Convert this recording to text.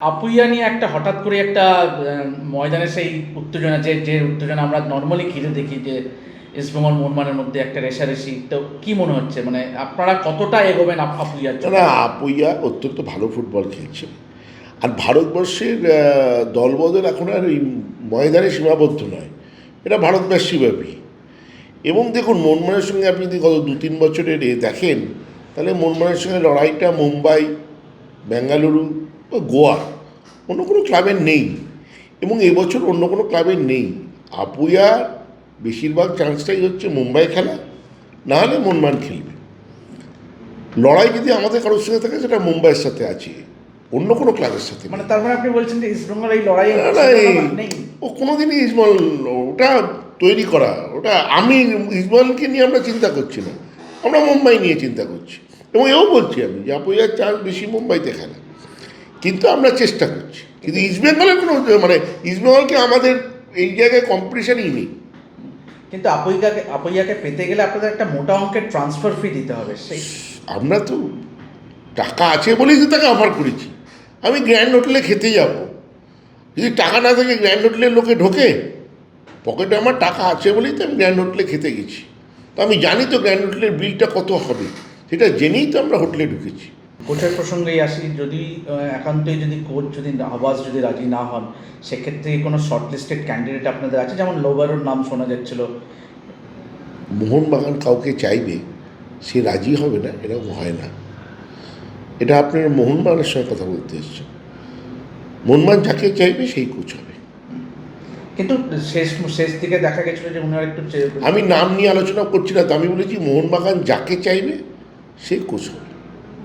আপুইয়া নিয়ে একটা হঠাৎ করে একটা ময়দানে সেই উত্তেজনা, যে যে উত্তেজনা আমরা নর্মালি ঘিরে দেখি যে ইস্টবেঙ্গল মোহনবাগানের মধ্যে একটা রেশারেশি তো কি মনে হচ্ছে? মানে আপনারা কতটা এগোবেন আপ- আপুইয়ার না আপুইয়া অত্যন্ত ভালো ফুটবল খেলছে। আর ভারতবর্ষের দলবদল এখন আর এই ময়দানে সীমাবদ্ধ নয়। এটা ভারতবর্ষীব্যাপী এবং দেখুন, মনমানের সঙ্গে আপনি যদি গত দু তিন বছরের এ দেখেন, তাহলে মনমানের সঙ্গে লড়াইটা মুম্বাই, বেঙ্গালুরু গোয়া। অন্য কোনো ক্লাবের নেই। এবং এবছর অন্য কোনো ক্লাবের নেই। আপুইয়ার বেশিরভাগ চান্সটাই হচ্ছে মুম্বাই খেলা না হলে মনমান খেলবে। লড়াই যদি আমাদের কারোর সঙ্গে থাকে সেটা মুম্বাইয়ের সাথে আছে। অন্য কোনো ক্লাবের সাথে মানে তার মানে আপনি বলছেন যে ইস্টবেঙ্গল এই লড়াই ও কোনোদিনই ইসমাল ওটা তৈরি করা ওটা আমি ইসমালকে নিয়ে আমরা চিন্তা করছি না। আমরা মুম্বাই নিয়ে চিন্তা করছি। এবং এও বলছি আমি যে আপুইয়ার চান্স বেশি মুম্বাইতে খেলা। কিন্তু আমরা চেষ্টা করছি। কিন্তু ইস্টবেঙ্গলের কোনো মানে ইস্টবেঙ্গলকে আমাদের এই জায়গায় কম্পিটিশনই নেই। কিন্তু আপুইয়াকে আপুইয়াকে পেতে গেলে আপনাদের একটা মোটা অঙ্কের ট্রান্সফার ফি দিতে হবে সেই আমরা তো টাকা আছে বলেই তো তাকে অফার করেছি। আমি গ্র্যান্ড হোটেলে খেতে যাব। যদি টাকা না থাকে গ্র্যান্ড হোটেলের লোকে ঢোকে পকেটে আমার টাকা আছে বলেই তো আমি গ্র্যান্ড হোটেলে খেতে গেছি। তো আমি জানি তো গ্র্যান্ড হোটেলের বিলটা কত হবে। সেটা জেনেই তো আমরা হোটেলে ঢুকেছি। কোচের প্রসঙ্গেই আসি যদি একান্তই যদি কোচ যদি আবাস যদি রাজি না হন সেক্ষেত্রে কোনো শর্ট লিস্টেড ক্যান্ডিডেট আপনাদের আছে? যেমন লোবারোর নাম শোনা যাচ্ছিল। মোহনবাগান কাউকে চাইবে সে রাজি হবে না এরকম হয় না। এটা আপনার মোহনবাগানের সঙ্গে কথা বলতে এসছেন। মোহনবাগান যাকে চাইবে সেই কোচ হবে। কিন্তু শেষ শেষ দিকে দেখা গেছিল যে উনার একটু আমি নাম নিয়ে আলোচনা করছি না তো আমি বলেছি মোহনবাগান যাকে চাইবে সে কোচ হবে।